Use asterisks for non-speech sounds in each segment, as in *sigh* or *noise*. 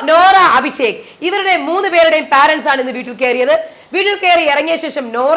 നോറ അഭിഷേക്. ഇവരുടെ മൂന്ന് പേരുടെയും പാരന്റ്സ് ആണ് ഇന്ന് വീട്ടിൽ കയറിയത്. വീട്ടിൽ കയറി ഇറങ്ങിയ ശേഷം നോറ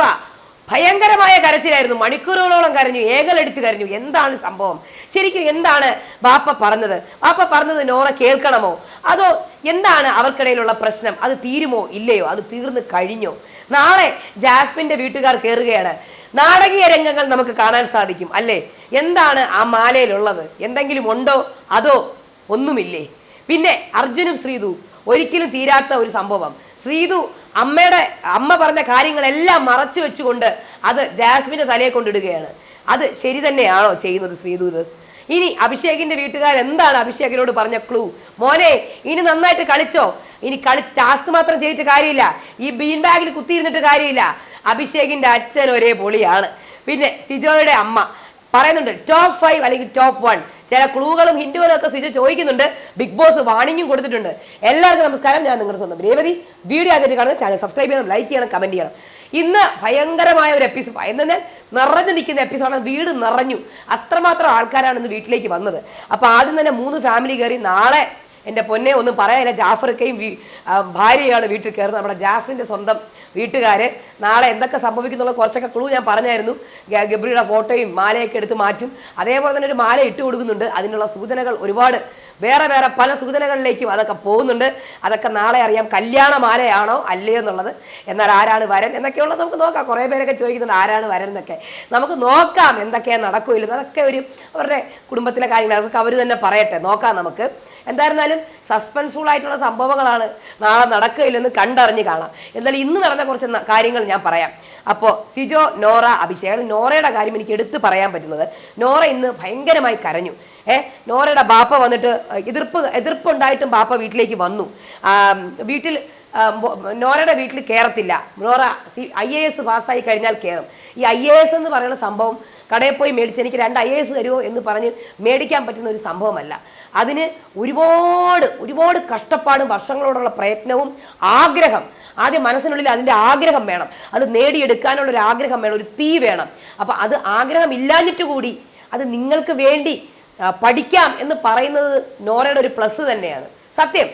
ഭയങ്കരമായ കരച്ചിലായിരുന്നു. മണിക്കൂറുകളോളം കരഞ്ഞു ഏകലടിച്ച് കരഞ്ഞു. എന്താണ് സംഭവം? ശരിക്കും എന്താണ് ബാപ്പ പറഞ്ഞത്? ബാപ്പ പറഞ്ഞത് നോറ കേൾക്കണമോ? അതോ എന്താണ് അവർക്കിടയിലുള്ള പ്രശ്നം? അത് തീരുമോ? ഇല്ലയോ? അത് തീർന്നു കഴിഞ്ഞോ? നാളെ ജാസ്മിന്റെ വീട്ടുകാർ കയറുകയാണ്. നാടകീയ രംഗങ്ങൾ നമുക്ക് കാണാൻ സാധിക്കും അല്ലേ? എന്താണ് ആ മാലയിലുള്ളത്? എന്തെങ്കിലും ഉണ്ടോ? അതോ ഒന്നുമില്ലേ? പിന്നെ അർജുനും ശ്രീതു ഒരിക്കലും തീരാത്ത ഒരു സംഭവം. ശ്രീതു അമ്മയുടെ അമ്മ പറഞ്ഞ കാര്യങ്ങളെല്ലാം മറച്ചു വെച്ചുകൊണ്ട് അത് ജാസ്മിന്റെ തലയെ കൊണ്ടിടുകയാണ്. അത് ശരി തന്നെയാണോ ചെയ്യുന്നത് ശ്രീതു ഇത്? ഇനി അഭിഷേകിന്റെ വീട്ടുകാർ എന്താണ് അഭിഷേകിനോട് പറഞ്ഞ ക്ലൂ മോനെ ഇനി നന്നായിട്ട് കളിച്ചോ? ഇനി കളി ടാസ്ക് മാത്രം ചെയ്തിട്ട് കാര്യമില്ല. ഈ ബീൻ ബാഗിൽ കുത്തിയിരുന്നിട്ട് കാര്യമില്ല. അഭിഷേകിന്റെ അച്ഛൻ ഒരേ പൊളിയാണ്. പിന്നെ സിജോയുടെ അമ്മ പറയുന്നുണ്ട് ടോപ്പ് ഫൈവ് അല്ലെങ്കിൽ ടോപ്പ് വൺ ചില ക്ലൂകളും ഹിന്റുകളും ഒക്കെ സ്വിച്ച് ചോദിക്കുന്നുണ്ട്. ബിഗ് ബോസ് വാണിംഗും കൊടുത്തിട്ടുണ്ട്. എല്ലാവർക്കും നമസ്കാരം. ഞാൻ നിങ്ങളുടെ സ്വന്തം രേവതി. വീഡിയോ ആദ്യമായിട്ട് കാണുന്നത് ചാനൽ സബ്സ്ക്രൈബ് ചെയ്യണം ലൈക്ക് ചെയ്യണം കമന്റ് ചെയ്യണം. ഇന്ന് ഭയങ്കരമായ ഒരു എപ്പിസോഡ് എന്നാൽ നിറഞ്ഞു നിൽക്കുന്ന എപ്പിസോഡാണ് വീട് നിറഞ്ഞു. അത്രമാത്രം ആൾക്കാരാണ് ഇന്ന് വീട്ടിലേക്ക് വന്നത്. അപ്പോൾ ആദ്യം തന്നെ മൂന്ന് ഫാമിലി കയറി നാളെ എന്റെ പൊന്നെ ഒന്നും പറയാനില്ല ജാഫർക്കയും ഭാര്യയാണ് വീട്ടിൽ കയറുന്നത്. നമ്മുടെ ജാസിന്റെ സ്വന്തം വീട്ടുകാർ നാളെ എന്തൊക്കെ സംഭവിക്കുന്നുള്ള കുറച്ചൊക്കെ ക്ലൂ ഞാൻ പറഞ്ഞായിരുന്നു. ഗബ്രിയുടെ ഫോട്ടോയും മാലയൊക്കെ എടുത്ത് മാറ്റും. അതേപോലെ തന്നെ ഒരു മാല ഇട്ട് കൊടുക്കുന്നുണ്ട്. അതിനുള്ള സൂചനകൾ ഒരുപാട്. വേറെ വേറെ പല സൂചനകളിലേക്കും അതൊക്കെ പോകുന്നുണ്ട്. അതൊക്കെ നാളെ അറിയാം കല്യാണ മാലയാണോ അല്ലയോ എന്നുള്ളത്. എന്നാൽ ആരാണ് വരൻ എന്നൊക്കെയുള്ളത് നമുക്ക് നോക്കാം. കുറേ പേരൊക്കെ ചോദിക്കുന്നുണ്ട് ആരാണ് വരൻ എന്നൊക്കെ. നമുക്ക് നോക്കാം എന്തൊക്കെയാണ് നടക്കില്ലെന്ന് അതൊക്കെ ഒരു അവരുടെ കുടുംബത്തിലെ കാര്യങ്ങൾ. അതൊക്കെ അവർ തന്നെ പറയട്ടെ. നോക്കാം നമുക്ക്. എന്തായിരുന്നാലും സസ്പെൻസ്ഫുൾ ആയിട്ടുള്ള സംഭവങ്ങളാണ് നാളെ നടക്കില്ലെന്ന് കണ്ടറിഞ്ഞ് കാണാം. എന്നാൽ ഇന്ന് നടന്ന കുറച്ച് ന- കാര്യങ്ങൾ ഞാൻ പറയാം. അപ്പോൾ സിജോ നോറ അഭിഷേക് നോറയുടെ കാര്യം എനിക്ക് എടുത്തു പറയാൻ പറ്റുന്നത്. നോറ ഇന്ന് ഭയങ്കരമായി കരഞ്ഞു. ഏഹ് നോറയുടെ ബാപ്പ വന്നിട്ട് എതിർപ്പ് എതിർപ്പുണ്ടായിട്ടും ബാപ്പ വീട്ടിലേക്ക് വന്നു. വീട്ടിൽ നോറയുടെ വീട്ടിൽ കയറത്തില്ല Nora C I A S പാസ്സായി കഴിഞ്ഞാൽ കയറും ഈ ഐ എ എസ് എന്ന് പറയുന്ന സംഭവം കടയിൽ പോയി മേടിച്ച് എനിക്ക് രണ്ട് ഐ എസ് തരുമോ എന്ന് പറഞ്ഞ് മേടിക്കാൻ പറ്റുന്ന ഒരു സംഭവമല്ല. അതിന് ഒരുപാട് ഒരുപാട് കഷ്ടപ്പാടും വർഷങ്ങളോടുള്ള പ്രയത്നവും ആഗ്രഹം. ആദ്യം മനസ്സിനുള്ളിൽ അതിന്റെ ആഗ്രഹം വേണം. അത് നേടിയെടുക്കാനുള്ള ഒരു ആഗ്രഹം വേണം ഒരു തീ വേണം. അപ്പം അത് ആഗ്രഹം ഇല്ലാഞ്ഞിട്ട് കൂടി അത് നിങ്ങൾക്ക് വേണ്ടി പഠിക്കാം എന്ന് പറയുന്നത് നോറയുടെ ഒരു പ്ലസ് തന്നെയാണ്. സത്യം.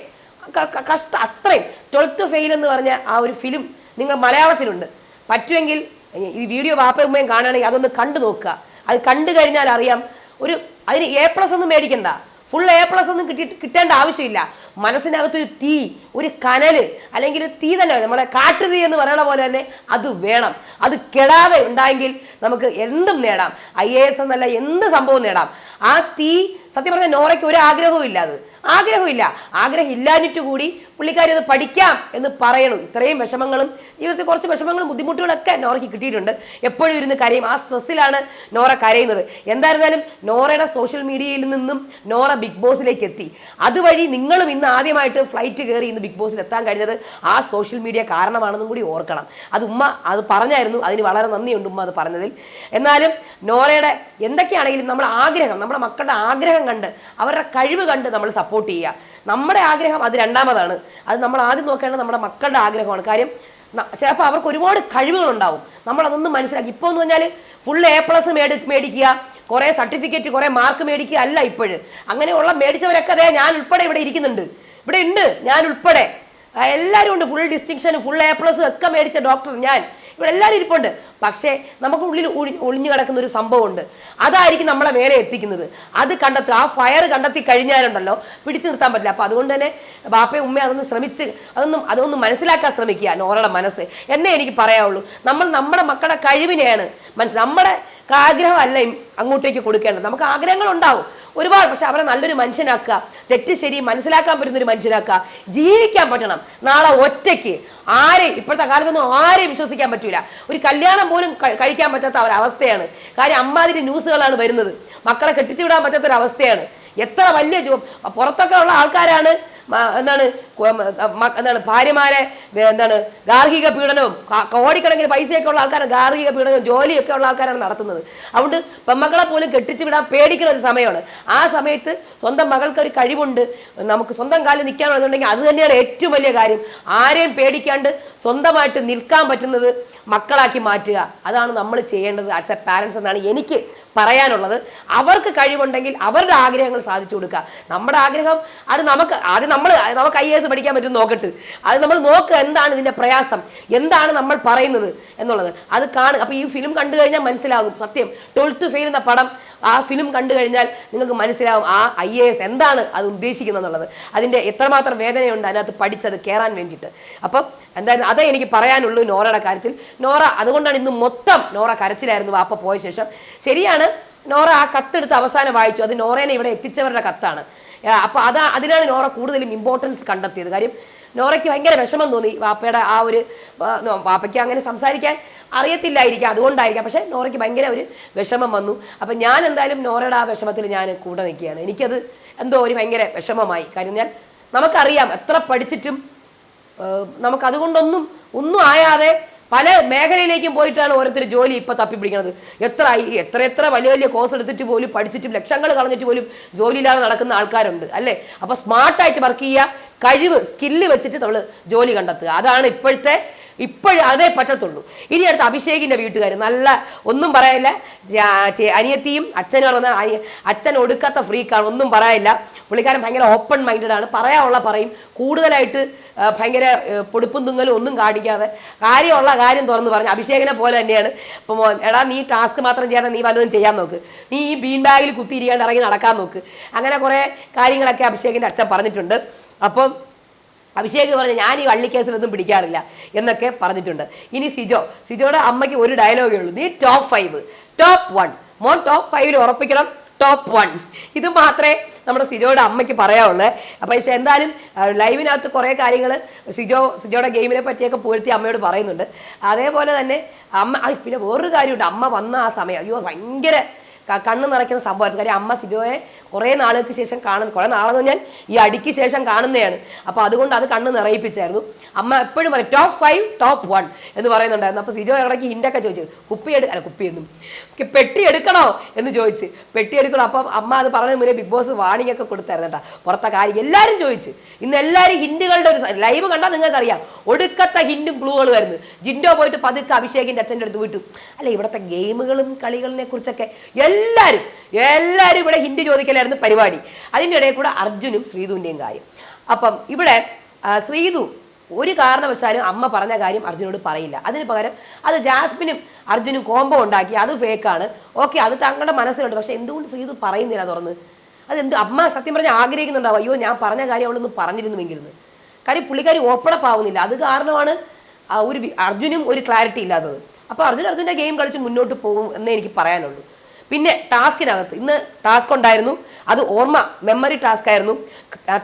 കഷ്ട അത്രയും. ട്വൽത്ത് ഫെയിൽ എന്ന് പറഞ്ഞ ആ ഒരു ഫിലിം നിങ്ങൾ മലയാളത്തിലുണ്ട്. പറ്റുമെങ്കിൽ ഈ വീഡിയോ വാപ്പയും ഉമ്മയും കാണുകയാണെങ്കിൽ അതൊന്ന് കണ്ടു നോക്കുക. അത് കണ്ടു കഴിഞ്ഞാൽ അറിയാം ഒരു അതിന് എ പ്ലസ് ഒന്നും മേടിക്കണ്ട. ഫുൾ എ പ്ലസ് ഒന്നും കിട്ടി കിട്ടേണ്ട ആവശ്യമില്ല. മനസ്സിനകത്തൊരു തീ ഒരു കനൽ അല്ലെങ്കിൽ തീ തന്നെ നമ്മളെ കാട്ടുതീ എന്ന് പറയണ പോലെ തന്നെ അത് വേണം. അത് കെടാതെ ഉണ്ടായെങ്കിൽ നമുക്ക് എന്തും നേടാം. ഐ എ എസ് എന്നല്ല എന്ത് സംഭവം നേടാം. ആ തീ സത്യം പറഞ്ഞാൽ നോറയ്ക്ക് ഒരു ആഗ്രഹവും ഇല്ല അത്. ആഗ്രഹമില്ല. ആഗ്രഹം ഇല്ലാഞ്ഞിട്ട് കൂടി പുള്ളിക്കാരി അത് പഠിക്കാം എന്ന് പറയണം. ഇത്രയും വിഷമങ്ങളും ജീവിതത്തിൽ കുറച്ച് വിഷമങ്ങളും ബുദ്ധിമുട്ടുകളൊക്കെ നോറയ്ക്ക് കിട്ടിയിട്ടുണ്ട്. എപ്പോഴും ഇരുന്ന് കരയും. ആ സ്ട്രെസ്സിലാണ് നോറ കരയുന്നത്. എന്തായിരുന്നാലും നോറയുടെ സോഷ്യൽ മീഡിയയിൽ നിന്നും നോറ ബിഗ് ബോസിലേക്ക് എത്തി. അതുവഴി നിങ്ങളും ഇന്ന് ആദ്യമായിട്ട് ഫ്ലൈറ്റ് കയറി ഇന്ന് ബിഗ് ബോസിൽ എത്താൻ കഴിഞ്ഞത് ആ സോഷ്യൽ മീഡിയ കാരണമാണെന്നും കൂടി ഓർക്കണം. അത് ഉമ്മ അത് പറഞ്ഞായിരുന്നു. അതിന് വളരെ നന്ദിയുണ്ട് ഉമ്മ അത് പറഞ്ഞതിൽ. എന്നാലും നോറയുടെ എന്തൊക്കെയാണെങ്കിലും നമ്മുടെ ആഗ്രഹം നമ്മുടെ മക്കളുടെ ആഗ്രഹം കണ്ട് അവരുടെ കഴിവ് കണ്ട് നമ്മൾ സപ്പോർട്ട് ചെയ്യുക. നമ്മുടെ ആഗ്രഹം അത് രണ്ടാമതാണ്. അത് നമ്മൾ ആദ്യം നോക്കേണ്ടത് നമ്മുടെ മക്കളുടെ ആഗ്രഹമാണ്. കാര്യം ചിലപ്പോൾ അവർക്ക് ഒരുപാട് കഴിവുകളുണ്ടാവും. നമ്മൾ അതൊന്നും മനസ്സിലാക്കി. ഇപ്പോൾ എന്ന് പറഞ്ഞാൽ ഫുൾ എ പ്ലസ് മേടി മേടിക്കുക കുറേ സർട്ടിഫിക്കറ്റ് കുറേ മാർക്ക് മേടിക്കുക അല്ല ഇപ്പോഴും. അങ്ങനെയുള്ള മേടിച്ചവരൊക്കെ അതെ ഞാൻ ഉൾപ്പെടെ ഇവിടെ ഇരിക്കുന്നുണ്ട്. ഇവിടെ ഉണ്ട് ഞാൻ ഉൾപ്പെടെ. എല്ലാവരും ഉണ്ട്. ഫുൾ ഡിസ്റ്റിങ്ഷനും ഫുൾ എ പ്ലസ് ഒക്കെ മേടിച്ച ഡോക്ടർ ഞാൻ. ഇവിടെ എല്ലാവരും ഇരിപ്പുണ്ട്. പക്ഷേ നമുക്ക് ഉള്ളിൽ ഒളി- ഒളിഞ്ഞു കിടക്കുന്ന ഒരു സംഭവമുണ്ട്. അതായിരിക്കും നമ്മളെ മേലെ എത്തിക്കുന്നത്. അത് കണ്ടെത്തുക ആ ഫയർ കണ്ടെത്തി കഴിഞ്ഞാലുണ്ടല്ലോ പിടിച്ചു നിർത്താൻ പറ്റില്ല. അപ്പൊ അതുകൊണ്ട് തന്നെ ബാപ്പയും ഉമ്മയും അതൊന്ന് ശ്രമിച്ച് അതൊന്നും അതൊന്നും മനസ്സിലാക്കാൻ ശ്രമിക്കുക നോറയുടെ മനസ്സ്. എന്നെ എനിക്ക് പറയാവുള്ളൂ. നമ്മൾ നമ്മുടെ മക്കളുടെ കഴിവിനെയാണ് മനസ്സിൽ നമ്മുടെ ആഗ്രഹമല്ല അങ്ങോട്ടേക്ക് കൊടുക്കേണ്ടത്. നമുക്ക് ആഗ്രഹങ്ങൾ ഉണ്ടാവും ഒരുപാട് പക്ഷെ അവരെ നല്ലൊരു മനുഷ്യനാക്കുക തെറ്റ് ശരി മനസ്സിലാക്കാൻ പറ്റുന്ന ഒരു മനുഷ്യനാക്കുക ജീവിക്കാൻ പറ്റണം. നാളെ ഒറ്റയ്ക്ക് ആരെയും ഇപ്പോഴത്തെ കാലത്തൊന്നും ആരെയും വിശ്വസിക്കാൻ പറ്റൂല. ഒരു കല്യാണം പോലും കഴിക്കാൻ പറ്റാത്ത ഒരവസ്ഥയാണ് കാര്യം അമ്മാതിരി ന്യൂസുകളാണ് വരുന്നത്. മക്കളെ കെട്ടിച്ചു വിടാൻ പറ്റാത്ത ഒരു അവസ്ഥയാണ്. എത്ര വലിയ പുറത്തൊക്കെ ഉള്ള ആൾക്കാരാണ് എന്താണ് എന്താണ് ഭാര്യമാരെ എന്താണ് ഗാർഹിക പീഡനവും കോടിക്കണക്കിന് പൈസയൊക്കെ ഉള്ള ആൾക്കാർ ഗാർഹിക പീഡനവും ജോലിയൊക്കെ ഉള്ള ആൾക്കാരാണ് നടത്തുന്നത്. അതുകൊണ്ട് പെമ്മക്കളെ പോലും കെട്ടിച്ചു വിടാൻ പേടിക്കുന്ന ഒരു സമയമാണ്. ആ സമയത്ത് സ്വന്തം മകൾക്ക് ഒരു കഴിവുണ്ട്. നമുക്ക് സ്വന്തം കാലിൽ നിൽക്കാനുള്ളതുണ്ടെങ്കിൽ അത് തന്നെയാണ് ഏറ്റവും വലിയ കാര്യം. ആരെയും പേടിക്കാണ്ട് സ്വന്തമായിട്ട് നിൽക്കാൻ പറ്റുന്നത് മക്കളാക്കി മാറ്റുക. അതാണ് നമ്മൾ ചെയ്യേണ്ടത് ആസ് എ പാരൻസ് എന്നാണ് എനിക്ക് പറയാനുള്ളത്. അവർക്ക് കഴിവുണ്ടെങ്കിൽ അവരുടെ ആഗ്രഹങ്ങൾ സാധിച്ചു കൊടുക്കുക. നമ്മുടെ ആഗ്രഹം അത് നമുക്ക് അത് നമ്മൾ നമുക്ക് ഐ എസ് പഠിക്കാൻ പറ്റും നോക്കട്ട്. അത് നമ്മൾ നോക്കുക എന്താണ് ഇതിന്റെ പ്രയാസം എന്താണ് നമ്മൾ പറയുന്നത് എന്നുള്ളത്. അത് കാണുക. അപ്പോൾ ഈ ഫിലിം കണ്ടു കഴിഞ്ഞാൽ മനസ്സിലാകും. സത്യം. ട്വൽത്ത് ഫെയിൽ എന്ന പടം ആ ഫിലിം കണ്ടു കഴിഞ്ഞാൽ നിങ്ങൾക്ക് മനസ്സിലാവും ആ ഐ എ എസ് എന്താണ് അത് ഉദ്ദേശിക്കുന്നത് എന്നുള്ളത് അതിന്റെ എത്രമാത്രം വേദനയുണ്ട് അതിനകത്ത് പഠിച്ചത് കയറാൻ വേണ്ടിയിട്ട്. അപ്പം എന്തായാലും അതേ എനിക്ക് പറയാനുള്ളൂ നോറയുടെ കാര്യത്തിൽ. നോറ അതുകൊണ്ടാണ് ഇന്ന് മൊത്തം നോറ കരച്ചിലായിരുന്നു വാപ്പ പോയ ശേഷം. ശരിയാണ് നോറ ആ കത്തെടുത്ത് അവസാനം വായിച്ചു. അത് നോറേനെ ഇവിടെ എത്തിച്ചവരുടെ കത്താണ്. അപ്പോൾ അതാ അതിനാണ് നോറ കൂടുതലും ഇമ്പോർട്ടൻസ് കണ്ടെത്തിയത്. കാര്യം നോറയ്ക്ക് ഭയങ്കര വിഷമം തോന്നി വാപ്പയുടെ ആ ഒരു വാപ്പയ്ക്ക് അങ്ങനെ സംസാരിക്കാൻ അറിയത്തില്ലായിരിക്കാം അതുകൊണ്ടായിരിക്കാം. പക്ഷേ നോറയ്ക്ക് ഭയങ്കര ഒരു വിഷമം വന്നു. അപ്പം ഞാൻ എന്തായാലും നോറയുടെ ആ വിഷമത്തിൽ ഞാൻ കൂടെ നിൽക്കുകയാണ്. എനിക്കത് എന്തോ ഒരു ഭയങ്കര വിഷമമായി. കാര്യം ഞാൻ നമുക്കറിയാം എത്ര പഠിച്ചിട്ടും നമുക്കതുകൊണ്ടൊന്നും ഒന്നും ആയാതെ പല മേഖലയിലേക്കും പോയിട്ടാണ് ഓരോരുത്തർ ജോലി ഇപ്പൊ തപ്പിപ്പിടിക്കുന്നത് എത്ര എത്ര എത്ര വലിയ വലിയ കോഴ്സ് എടുത്തിട്ട് പോലും പഠിച്ചിട്ടും ലക്ഷങ്ങൾ കളഞ്ഞിട്ട് പോലും ജോലിയില്ലാതെ നടക്കുന്ന ആൾക്കാരുണ്ട് അല്ലേ? അപ്പോൾ സ്മാർട്ടായിട്ട് വർക്ക് ചെയ്യുക. കഴിവ് സ്കില്ല് വെച്ചിട്ട് നമ്മൾ ജോലി കണ്ടെത്തുക. അതാണ് ഇപ്പോഴത്തെ ഇപ്പോഴും അതേ പറ്റത്തുള്ളൂ. ഇനി അടുത്ത് അഭിഷേകിന്റെ വീട്ടുകാർ നല്ല ഒന്നും പറയില്ല. അനിയത്തിയും അച്ഛനും പറഞ്ഞ അച്ഛൻ ഒടുക്കാത്ത ഫ്രീക്കാണ് ഒന്നും പറയില്ല. പുള്ളിക്കാരൻ ഭയങ്കര ഓപ്പൺ മൈൻഡഡ് ആണ്. പറയാനുള്ള പറയും. കൂടുതലായിട്ട് ഭയങ്കര പൊടുപ്പും തുങ്ങലും ഒന്നും കാണിക്കാതെ. കാര്യമുള്ള കാര്യം തുറന്നു പറഞ്ഞു അഭിഷേകിനെ പോലെ തന്നെയാണ്. ഇപ്പോൾ എടാ നീ ടാസ്ക് മാത്രം ചെയ്യാതെ നീ വല്ലതും ചെയ്യാൻ നോക്ക്. നീ ഈ ബീൻ ബാഗിൽ കുത്തിയിരിക്കാണ്ട് ഇറങ്ങി നടക്കാൻ നോക്ക്. അങ്ങനെ കുറേ കാര്യങ്ങളൊക്കെ അഭിഷേകിന്റെ അച്ഛൻ പറഞ്ഞിട്ടുണ്ട്. അപ്പം അഭിഷേക് പറഞ്ഞു ഞാൻ ഈ വള്ളിക്കേസിലൊന്നും പിടിക്കാറില്ല എന്നൊക്കെ പറഞ്ഞിട്ടുണ്ട്. ഇനി സിജോ. സിജോയുടെ അമ്മയ്ക്ക് ഒരു ഡയലോഗേ ഉള്ളൂ. നീ ടോപ്പ് ഫൈവ്. Top one. മോൻ ടോപ്പ് ഫൈവിൽ ഉറപ്പിക്കണം. Top one. ഇത് മാത്രമേ നമ്മുടെ സിജോയുടെ അമ്മയ്ക്ക് പറയാവുള്ളൂ. അപ്പം പക്ഷേ എന്തായാലും ലൈവിനകത്ത് കുറേ കാര്യങ്ങൾ സിജോ സിജോയുടെ ഗെയിമിനെ പറ്റിയൊക്കെ പൂഴ്ത്തി അമ്മയോട് പറയുന്നുണ്ട്. അതേപോലെ തന്നെ അമ്മ പിന്നെ വേറൊരു കാര്യമുണ്ട്. അമ്മ വന്ന ആ സമയം. അയ്യോ ഭയങ്കര കണ്ണ് നിറയ്ക്കുന്ന സംഭവമായിരുന്നു. കാര്യം അമ്മ സിജോയെ കുറേ നാളുകൾക്ക് ശേഷം കാണുന്നു കുറേ നാളെന്ന് ഞാൻ ഈ അടിക്ക് ശേഷം കാണുന്നതാണ്. അപ്പോൾ അതുകൊണ്ട് അത് കണ്ണ് നിറയിപ്പിച്ചായിരുന്നു. അമ്മ എപ്പോഴും പറയും ടോപ്പ് ഫൈവ് ടോപ്പ് വൺ എന്ന് പറയുന്നുണ്ടായിരുന്നു. അപ്പോൾ സിജോ ഇടയ്ക്ക് ഹിന്റൊക്കെ ചോദിച്ചു കുപ്പി എടു അല്ല കുപ്പിയൊന്നും. പെട്ടി എടുക്കണോ? എന്ന് ചോദിച്ച്. പെട്ടി എടുക്കണോ. അപ്പം അമ്മ അത് പറഞ്ഞതിന് മുന്നേ ബിഗ് ബോസ് വാണിംഗ് ഒക്കെ കൊടുത്തായിരുന്നു കേട്ടോ. പുറത്തെ കാര്യം എല്ലാവരും ചോദിച്ചു. ഇന്ന് എല്ലാവരും ഹിന്ദുകളുടെ ഒരു ലൈവ് കണ്ടാൽ നിങ്ങൾക്കറിയാം. ഒടുക്കത്തെ ഹിന്ദും ക്ലൂകൾ വരുന്നു ജിൻഡോ പോയിട്ട് പതുക്കെ അഭിഷേകിന്റെ അച്ഛന്റെ അടുത്ത് വിട്ടു അല്ല ഇവിടുത്തെ ഗെയിമുകളും കളികളിനെ കുറിച്ചൊക്കെ എല്ലാവരും എല്ലാവരും ഇവിടെ ഹിന്ദി ചോദിക്കലായിരുന്നു പരിപാടി. അതിന്റെ ഇടയിൽ കൂടെ അർജുനും ശ്രീതുവിന്റെയും കാര്യം. അപ്പം ഇവിടെ ശ്രീധു ഒരു കാരണവശാലും അമ്മ പറഞ്ഞ കാര്യം അർജുനോട് പറയില്ല. അതിന് പകരം അത് ജാസ്മിനും അർജുനും കോംബോ ഉണ്ടാക്കി അത് ഫേക്കാണ്. ഓക്കെ അത് തങ്ങളുടെ മനസ്സിലുണ്ട്. പക്ഷെ എന്തുകൊണ്ട് ശ്രീതു പറയുന്നില്ല തുറന്ന്? അതെന്ത് അമ്മ സത്യം പറഞ്ഞാൽ ആഗ്രഹിക്കുന്നുണ്ടാവും. അയ്യോ ഞാൻ പറഞ്ഞ കാര്യം അവളൊന്നും പറഞ്ഞിരുന്നുവെങ്കിലെന്ന്. കാര്യം പുള്ളിക്കാരി ഓപ്പണപ്പ് ആവുന്നില്ല. അത് കാരണമാണ് ഒരു അർജുനും ഒരു ക്ലാരിറ്റി ഇല്ലാത്തത്. അപ്പോൾ അർജുൻ അർജുന്റെ ഗെയിം കളിച്ച് മുന്നോട്ട് പോകും എന്നേ എനിക്ക് പറയാനുള്ളൂ. പിന്നെ ടാസ്കിനകത്ത് ഇന്ന് ടാസ്ക് ഉണ്ടായിരുന്നു. അത് ഓർമ്മ മെമ്മറി ടാസ്ക് ആയിരുന്നു.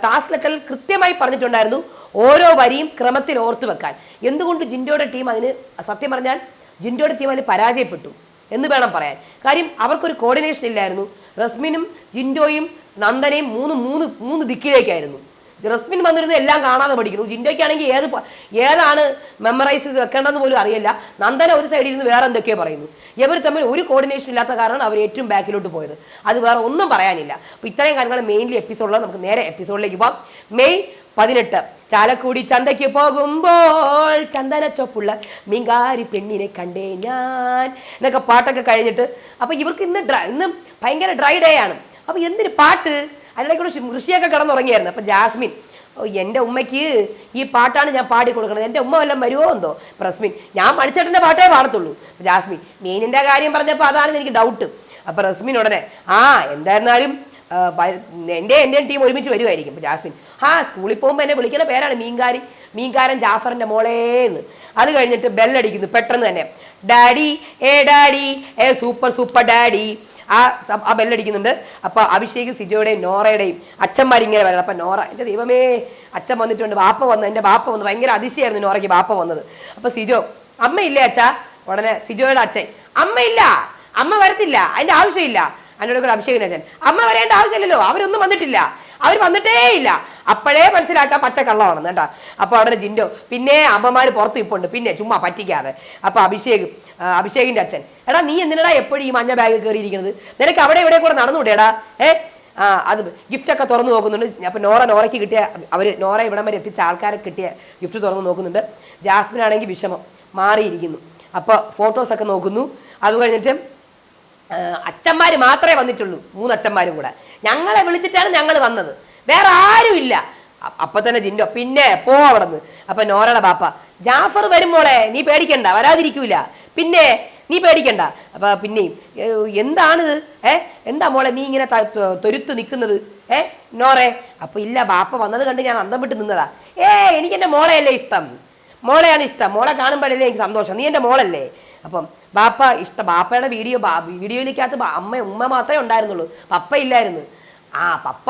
ടാസ്ക് ലെറ്ററിൽ കൃത്യമായി പറഞ്ഞിട്ടുണ്ടായിരുന്നു ഓരോ വരിയും ക്രമത്തിൽ ഓർത്തു വെക്കാൻ. എന്തുകൊണ്ട് ജിൻഡോയുടെ ടീം അതിന് സത്യം പറഞ്ഞാൽ ജിൻഡോയുടെ ടീം അതിന് പരാജയപ്പെട്ടു എന്ന് വേണം പറയാൻ. കാര്യം അവർക്കൊരു കോർഡിനേഷൻ ഇല്ലായിരുന്നു. റസ്മിനും ജിൻഡോയും നന്ദനയും മൂന്ന് മൂന്ന് മൂന്ന് ദിക്കിലേക്കായിരുന്നു. റസ്മിൻ വന്നിരുന്ന് എല്ലാം കാണാതെ പഠിക്കുന്നു. ജിൻഡയ്ക്കാണെങ്കിൽ ഏത് ഏതാണ് മെമ്മറൈസ് വെക്കേണ്ടതെന്ന് പോലും അറിയില്ല. നന്ദന ഒരു സൈഡിൽ നിന്ന് വേറെ എന്തൊക്കെയോ പറയുന്നു. ഇവർ തമ്മിൽ ഒരു കോർഡിനേഷൻ ഇല്ലാത്ത കാരണം അവർ ഏറ്റവും ബാക്കിലോട്ട് പോയത്. അത് വേറെ ഒന്നും പറയാനില്ല. അപ്പോൾ ഇത്രയും കാര്യങ്ങൾ മെയിൻലി എപ്പിസോഡിൽ നമുക്ക് നേരെ എപ്പിസോഡിലേക്ക് പോകാം മെയ് പതിനെട്ട്. ചാലക്കുടി ചന്തയ്ക്ക് പോകുമ്പോൾ ചന്ദന ചൊപ്പുള്ള മീങ്കാരി പെണ്ണിനെ കണ്ടേ ഞാൻ എന്നൊക്കെ പാട്ടൊക്കെ കഴിഞ്ഞിട്ട്. അപ്പോൾ ഇവർക്ക് ഇന്ന് ഡ്രൈ ഇന്ന് ഭയങ്കര ഡ്രൈ ഡേ ആണ്. അപ്പോൾ എന്തിന് പാട്ട്? അതിനിടയ്ക്കൂടെ ഋഷിയൊക്കെ കിടന്നുറങ്ങിയായിരുന്നു. അപ്പം ജാസ്മിൻ ഓ എന്റെ ഉമ്മയ്ക്ക് ഈ പാട്ടാണ് ഞാൻ പാടി കൊടുക്കുന്നത് എന്റെ ഉമ്മ വല്ലതും വരുമോ എന്തോ? പ്രസ്മിൻ ഞാൻ മണിച്ചേട്ടന്റെ പാട്ടേ പാടത്തുള്ളൂ. ജാസ്മിൻ മീനിന്റെ കാര്യം പറഞ്ഞപ്പോൾ അതാണ് എനിക്ക് ഡൗട്ട് അപ്പോൾ റസ്മിൻ ഉടനെ ആ എന്തായിരുന്നാലും എന്റെ എന്റെ ടീം ഒരുമിച്ച് വരുമായിരിക്കും ഇപ്പം ജാസ്മിൻ ആ സ്കൂളിൽ പോകുമ്പോൾ എന്നെ വിളിക്കുന്ന പേരാണ് മീൻകാരി. മീൻകാരൻ ജാഫറിന്റെ മോളേന്ന്. അത് കഴിഞ്ഞിട്ട് ബെല്ലടിക്കുന്നു പെട്ടെന്ന് തന്നെ. ഡാഡി ഏ ഡാഡി ഏ സൂപ്പർ സൂപ്പർ ഡാഡി. ആ ആ ബെല്ലടിക്കുന്നുണ്ട്. അപ്പോൾ അഭിഷേക് സിജോയുടെയും നോറയുടെയും അച്ഛന്മാരിങ്ങനെ വരണം അപ്പം നോറ എന്റെ ദൈവമേ അച്ഛൻ വന്നിട്ടുണ്ട്. ബാപ്പ വന്നു. എന്റെ ബാപ്പ വന്നു. ഭയങ്കര അതിശയായിരുന്നു നോറയ്ക്ക് ബാപ്പ വന്നത്. അപ്പോൾ സിജോ അമ്മയില്ലേ അച്ഛാ? ഉടനെ സിജോയുടെ അച്ഛൻ അമ്മയില്ല. അമ്മ വരത്തില്ല. അതിന്റെ ആവശ്യമില്ല. അതിനോട് കൂടെ അഭിഷേകിന് അച്ഛൻ അമ്മ വരേണ്ട ആവശ്യമില്ലല്ലോ. അവരൊന്നും വന്നിട്ടില്ല. അവർ വന്നിട്ടേ ഇല്ല. അപ്പോഴേ മനസ്സിലാക്കാം പച്ച കള്ളമാണെന്ന് കേട്ടോ. അപ്പോൾ അവിടെ ജിൻഡോ പിന്നെ അമ്മമാർ പുറത്ത് ഇപ്പുണ്ട്. പിന്നെ ചുമ്മാ പറ്റിക്കാതെ. അപ്പോൾ അഭിഷേക് അഭിഷേകിന്റെ അച്ഛൻ എടാ നീ എന്തിനടാ എപ്പോഴും ഈ മഞ്ഞ ബാഗ് കയറിയിരിക്കുന്നത്? നിനക്ക് അവിടെ എവിടെ കൂടെ നടന്നുകൂടെടാ? ഏ? ആ അത് ഗിഫ്റ്റൊക്കെ തുറന്നു നോക്കുന്നുണ്ട്. അപ്പോൾ നോറ നോറയ്ക്ക് കിട്ടിയ അവർ നോറ ഇവിടം വരെ എത്തിച്ച ആൾക്കാരെ കിട്ടിയ ഗിഫ്റ്റ് തുറന്നു നോക്കുന്നുണ്ട്. ജാസ്മിൻ ആണെങ്കിൽ വിഷമം മാറിയിരിക്കുന്നു. അപ്പോൾ ഫോട്ടോസൊക്കെ നോക്കുന്നു. അത് കഴിഞ്ഞിട്ട് അച്ഛന്മാർ മാത്രമേ വന്നിട്ടുള്ളൂ. മൂന്ന് അച്ഛന്മാരും കൂടെ. ഞങ്ങളെ വിളിച്ചിട്ടാണ് ഞങ്ങൾ വന്നത്. വേറെ ആരുമില്ല ഇല്ല. അപ്പൊ തന്നെ ജിൻഡോ പിന്നെ പോ അവിടെ നിന്ന് അപ്പൊ നോറയുടെ പാപ്പ ജാഫർ വരുമ്പോളെ നീ പേടിക്കണ്ട വരാതിരിക്കൂല. പിന്നെ നീ പേടിക്കണ്ട. അപ്പൊ പിന്നെയും എന്താണിത്? ഏ എന്താ മോളെ നീ ഇങ്ങനെ തൊരുത്ത് നിൽക്കുന്നത് ഏ നോറെ. അപ്പൊ ഇല്ല ബാപ്പ വന്നത് കണ്ട് ഞാൻ അന്തം വിട്ട് നിന്നതാ. ഏ എനിക്ക് എന്റെ മോളെയല്ലേ ഇഷ്ടം? മോളെയാണ് ഇഷ്ടം. മോളെ കാണുമ്പോഴല്ലേ എനിക്ക് സന്തോഷം? നീ എന്റെ മോളല്ലേ? അപ്പം ബാപ്പ ഇഷ്ടം ബാപ്പയുടെ വീഡിയോ വീഡിയോയിലേക്കകത്ത് അമ്മ ഉമ്മ മാത്രമേ ഉണ്ടായിരുന്നുള്ളൂ. പപ്പ ഇല്ലായിരുന്നു. ആ പപ്പ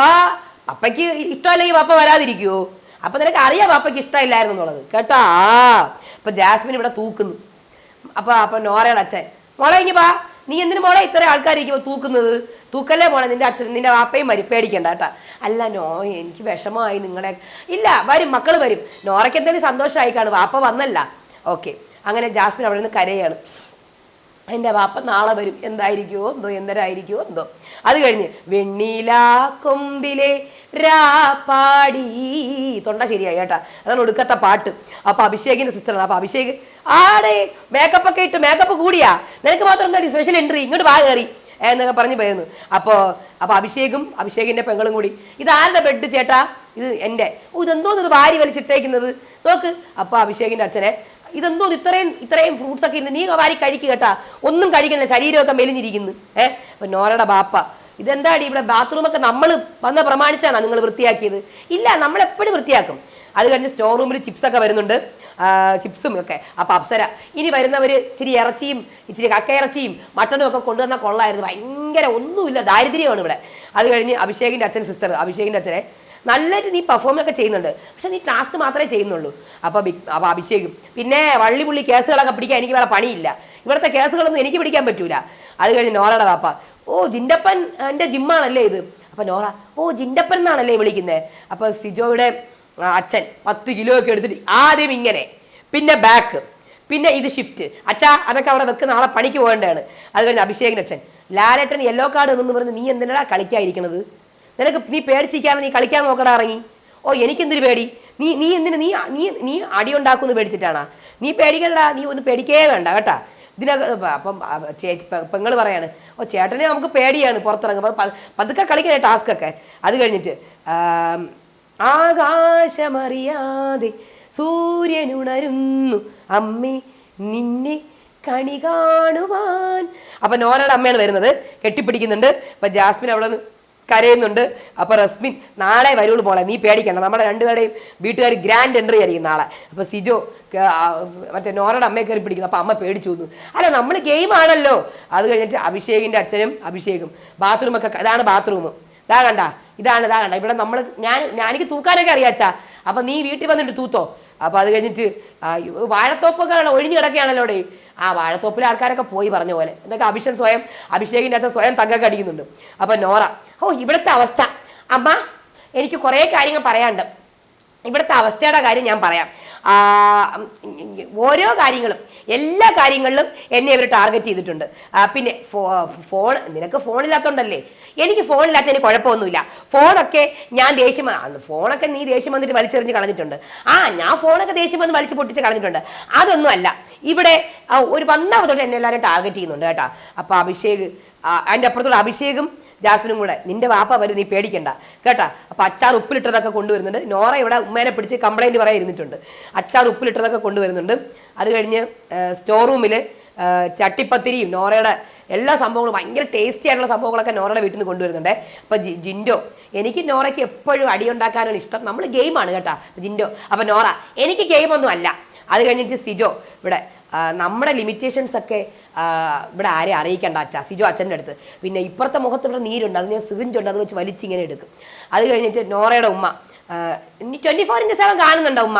പപ്പയ്ക്ക് ഇഷ്ടമല്ലെങ്കിൽ പപ്പ വരാതിരിക്കുവോ? അപ്പം നിനക്ക് അറിയാം പപ്പയ്ക്ക് ഇഷ്ടമില്ലായിരുന്നു എന്നുള്ളത്. കേട്ടോ? ആ അപ്പം ജാസ്മിൻ ഇവിടെ തൂക്കുന്നു. അപ്പൊ അപ്പൊ നോറയുടെ അച്ഛൻ മോളെ ഇനി വാ. നീ എന്തിനു മോളെ ഇത്ര ആൾക്കാരിക്കുമ്പോ തൂക്കുന്നത്? തൂക്കല്ലേ മോളെ? നിന്റെ അച്ഛൻ നിന്റെ വാപ്പയും വരും. പേടിക്കണ്ട കേട്ടാ. അല്ല നോ എനിക്ക് വിഷമമായി നിങ്ങളെ. ഇല്ല വരും മക്കൾ വരും. നോറയ്ക്ക് എന്തെങ്കിലും സന്തോഷമായി കാണും. വാപ്പ വന്നല്ല. ഓക്കെ. അങ്ങനെ ജാസ്മിൻ അവിടെ നിന്ന് കരയാണ്. എന്റെ വാപ്പ നാളെ വരും. എന്തായിരിക്കുമോ എന്തോ എന്തരായിരിക്കുമോ എന്തോ. അത് കഴിഞ്ഞ് വെണ്ണിലാ കൊമ്പിലെ രാപ്പാടി. തൊണ്ട ശരിയായി കേട്ടാ. അതാണ് ഒടുക്കത്തെ പാട്ട്. അപ്പൊ അഭിഷേകിന്റെ സിസ്റ്ററാണ് അപ്പൊ അഭിഷേക് ആടെ മേക്കപ്പ് ഒക്കെ ഇട്ട് മേക്കപ്പ് കൂടിയാ. നിനക്ക് മാത്രം എന്താ സ്പെഷ്യൽ എൻട്രി ഇങ്ങോട്ട് വാ കയറി. എന്നൊക്കെ പറഞ്ഞു പോയിരുന്നു. അപ്പോൾ അപ്പോൾ അഭിഷേകും അഭിഷേകിന്റെ പെങ്ങളും കൂടി. ഇത് ആരുടെ ബെഡ് ചേട്ടാ? ഇത് എന്റെ ഇതെന്തോന്ന് ഇത് വാരി വലിച്ചിട്ടേക്കുന്നത്? നോക്ക്. അപ്പോൾ അഭിഷേകിന്റെ അച്ഛനെ ഇതെന്തോ ഇത്രയും ഇത്രയും ഫ്രൂട്ട്സ് ഒക്കെ ഇരുന്ന് നീ വാരി കഴിക്കുക കേട്ടാ. ഒന്നും കഴിക്കണില്ല ശരീരമൊക്കെ മെലിഞ്ഞിരിക്കുന്നു. ഏഹ് അപ്പൊ നോറയുടെ ബാപ്പ ഇതെന്താടി ഇവിടെ ബാത്റൂമൊക്കെ നമ്മൾ വന്ന പ്രമാണിച്ചാണ് നിങ്ങൾ വൃത്തിയാക്കിയത്? ഇല്ല നമ്മൾ എപ്പോഴും വൃത്തിയാക്കും. അത് കഴിഞ്ഞ് സ്റ്റോർ റൂമിൽ ചിപ്സൊക്കെ വരുന്നുണ്ട്. ചിപ്സും ഒക്കെ. അപ്പോൾ അപ്സര ഇനി വരുന്നവർ ഇച്ചിരി ഇറച്ചിയും ഇച്ചിരി കക്ക ഇറച്ചിയും മട്ടനും ഒക്കെ കൊണ്ടുവന്നാൽ കൊള്ളായിരുന്നു. ഭയങ്കര ഒന്നുമില്ല ദാരിദ്ര്യമാണ് ഇവിടെ. അത് കഴിഞ്ഞ് അഭിഷേകിന്റെ അച്ഛൻ സിസ്റ്റർ അഭിഷേകിന്റെ അച്ഛനെ നല്ലതായിട്ട് നീ പെർഫോം ഒക്കെ ചെയ്യുന്നുണ്ട്. പക്ഷെ നീ ടാസ്ക് മാത്രമേ ചെയ്യുന്നുള്ളൂ. അപ്പോൾ ബിഗ് അപ്പോൾ അഭിഷേകും. പിന്നെ വള്ളി പുള്ളി കേസുകളൊക്കെ പിടിക്കാൻ എനിക്ക് വേറെ പണിയില്ല. ഇവിടുത്തെ കേസുകളൊന്നും എനിക്ക് പിടിക്കാൻ പറ്റൂല. അത് കഴിഞ്ഞ് നോറയുടെ വാപ്പ ഓ ജിൻഡപ്പൻ എന്റെ ജിമ്മാണല്ലേ ഇത്? അപ്പോൾ നോറ ഓ ജിൻഡപ്പൻ എന്നാണല്ലേ വിളിക്കുന്നത് അപ്പോൾ സിജോയുടെ അച്ഛൻ പത്ത് കിലോ ഒക്കെ എടുത്തിട്ട് ആദ്യം ഇങ്ങനെ പിന്നെ ബാക്ക് പിന്നെ ഇത് ഷിഫ്റ്റ് അച്ഛാ അതൊക്കെ അവിടെ വെക്കുന്ന നാളെ പണിക്ക് പോകേണ്ടതാണ്. അത് കഴിഞ്ഞ് അഭിഷേകൻ അച്ഛൻ ലാലേട്ടൻ യെല്ലോ കാർഡ് എന്ന് പറഞ്ഞ് നീ എന്തിനാ കളിക്കാതിരിക്കണത്? നിനക്ക് നീ പേടിച്ചിരിക്കാതെ നീ കളിക്കാൻ നോക്കടാ ഇറങ്ങി. ഓ എനിക്കെന്തൊരു പേടി? നീ നീ എന്തിനു നീ നീ നീ അടി ഉണ്ടാക്കുമെന്ന് പേടിച്ചിട്ടാണ്? നീ പേടിക്കണ്ട നീ ഒന്ന് പേടിക്കേ വേണ്ട കേട്ടാ. ഇതിനക അപ്പം പെങ്ങൾ പറയാണ് ഓ ചേട്ടനെ നമുക്ക് പേടിയാണ് പുറത്തിറങ്ങുമ്പോൾ പതുക്കെ കളിക്കണേ ടാസ്കൊക്കെ. അത് കഴിഞ്ഞിട്ട് ആകാശമറിയാതെ സൂര്യനുണരുന്നു. അമ്മേ നിന്നെ കണി കാണുവാൻ. അപ്പൊ നോനയുടെ അമ്മയാണ് വരുന്നത്. കെട്ടിപ്പിടിക്കുന്നുണ്ട്. അപ്പൊ ജാസ്മിൻ അവിടെ നിന്ന് കരയുന്നുണ്ട്. അപ്പൊ റസ്മിൻ നാളെ വരുള്ളൂ മോളെ നീ പേടിക്കണ്ട. നമ്മുടെ രണ്ടുപേരുടെയും വീട്ടുകാർ ഗ്രാൻഡ് എൻട്രി ആയിരിക്കും നാളെ. അപ്പൊ സിജോ മറ്റേ നോറയുടെ അമ്മയെ കയറി പിടിക്കുന്നു. അപ്പൊ അമ്മ പേടിച്ചു വന്നു. അല്ല നമ്മൾ ഗെയിം ആണല്ലോ. അത് കഴിഞ്ഞിട്ട് അഭിഷേകിന്റെ അച്ഛനും അഭിഷേകും. ബാത്റൂം ഒക്കെ ഇതാണ് ബാത്റൂം ഇതാ കണ്ട ഇതാണ് ഇതാ കണ്ട. ഇവിടെ നമ്മൾ ഞാൻ എനിക്ക് തൂക്കാനൊക്കെ അറിയാച്ചാ അപ്പൊ നീ വീട്ടിൽ വന്നിട്ട് തൂത്തോ. അപ്പൊ അത് കഴിഞ്ഞിട്ട് വാഴത്തോപ്പൊക്കെ ഒഴിഞ്ഞു കിടക്കുകയാണല്ലോ ഡേ ആ വാഴത്തോപ്പിലെ ആൾക്കാരൊക്കെ പോയി പറഞ്ഞ പോലെ. എന്നൊക്കെ അഭിഷൻ സ്വയം അഭിഷേകിന്റെ അച്ഛൻ സ്വയം തങ്കൊക്കെ അടിക്കുന്നുണ്ട്. അപ്പൊ നോറ ഓ ഇവിടുത്തെ അവസ്ഥ. അമ്മ എനിക്ക് കുറേ കാര്യങ്ങൾ പറയാനുണ്ട്. ഇവിടുത്തെ അവസ്ഥയുടെ കാര്യം ഞാൻ പറയാം. ഓരോ കാര്യങ്ങളും എല്ലാ കാര്യങ്ങളിലും എന്നെ ഇവർ ടാർഗറ്റ് ചെയ്തിട്ടുണ്ട്. പിന്നെ ഫോൺ നിനക്ക് ഫോണില്ലാത്തതുകൊണ്ടല്ലേ എനിക്ക് ഫോണില്ലാത്തതിന് കുഴപ്പമൊന്നുമില്ല. ഫോണൊക്കെ ഞാൻ ദേഷ്യം ഫോണൊക്കെ നീ ദേഷ്യം വന്നിട്ട് വലിച്ചെറിഞ്ഞ് കളഞ്ഞിട്ടുണ്ട്. ആ ഞാൻ ഫോണൊക്കെ ദേഷ്യം വന്ന് വലിച്ച് പൊട്ടിച്ച് കളഞ്ഞിട്ടുണ്ട്. അതൊന്നും അല്ല ഇവിടെ ഒരു വന്നാമത് തൊട്ട് എന്നെ എല്ലാവരും ടാർഗറ്റ് ചെയ്യുന്നുണ്ട് കേട്ടോ. അപ്പോൾ അഭിഷേക് അതിന്റെ അപ്പുറത്തുള്ള അഭിഷേകും ജാസ്മിനും കൂടെ. നിന്റെ വാപ്പ വരും നീ പേടിക്കണ്ട. കേട്ടാ? അപ്പൊ അച്ചാർ ഉപ്പിലിട്ടതൊക്കെ കൊണ്ടുവരുന്നുണ്ട്. നോറ ഇവിടെ ഉമ്മേനെ പിടിച്ച് കംപ്ലൈന്റ് പറയാൻ ഇരുന്നിട്ടുണ്ട്. അച്ചാർ ഉപ്പിലിട്ടതൊക്കെ കൊണ്ടുവരുന്നുണ്ട്. അത് കഴിഞ്ഞ് സ്റ്റോർ റൂമിൽ ചട്ടിപ്പത്തിരിയും നോറയുടെ എല്ലാ സംഭവങ്ങളും ഭയങ്കര ടേസ്റ്റി ആയിട്ടുള്ള സംഭവങ്ങളൊക്കെ നോറയുടെ വീട്ടിൽ നിന്ന് കൊണ്ടുവരുന്നുണ്ട്. അപ്പൊ ജി- ജിൻഡോ എനിക്ക് നോറയ്ക്ക് എപ്പോഴും അടി ഉണ്ടാക്കാനാണ് ഇഷ്ടം. നമ്മൾ ഗെയിമാണ് കേട്ടോ ജിൻഡോ. അപ്പൊ നോറ എനിക്ക് ഗെയിമൊന്നും അല്ല. അത് കഴിഞ്ഞിട്ട് സിജോ ഇവിടെ നമ്മുടെ ലിമിറ്റേഷൻസ് ഒക്കെ ഇവിടെ ആരെ അറിയിക്കേണ്ട അച്ഛ സിജോ അച്ഛന്റെ അടുത്ത്. പിന്നെ ഇപ്പുറത്തെ മുഖത്ത് ഇവിടെ നീരുണ്ട് ഞാൻ സിറിഞ്ച് ഉണ്ട് അത് വെച്ച് വലിച്ചിങ്ങനെ എടുക്കും. അത് കഴിഞ്ഞിട്ട് നോറയുടെ ഉമ്മ ട്വന്റി ഫോർ ഇന്റു സെവൻ കാണുന്നുണ്ടോ ഉമ്മ?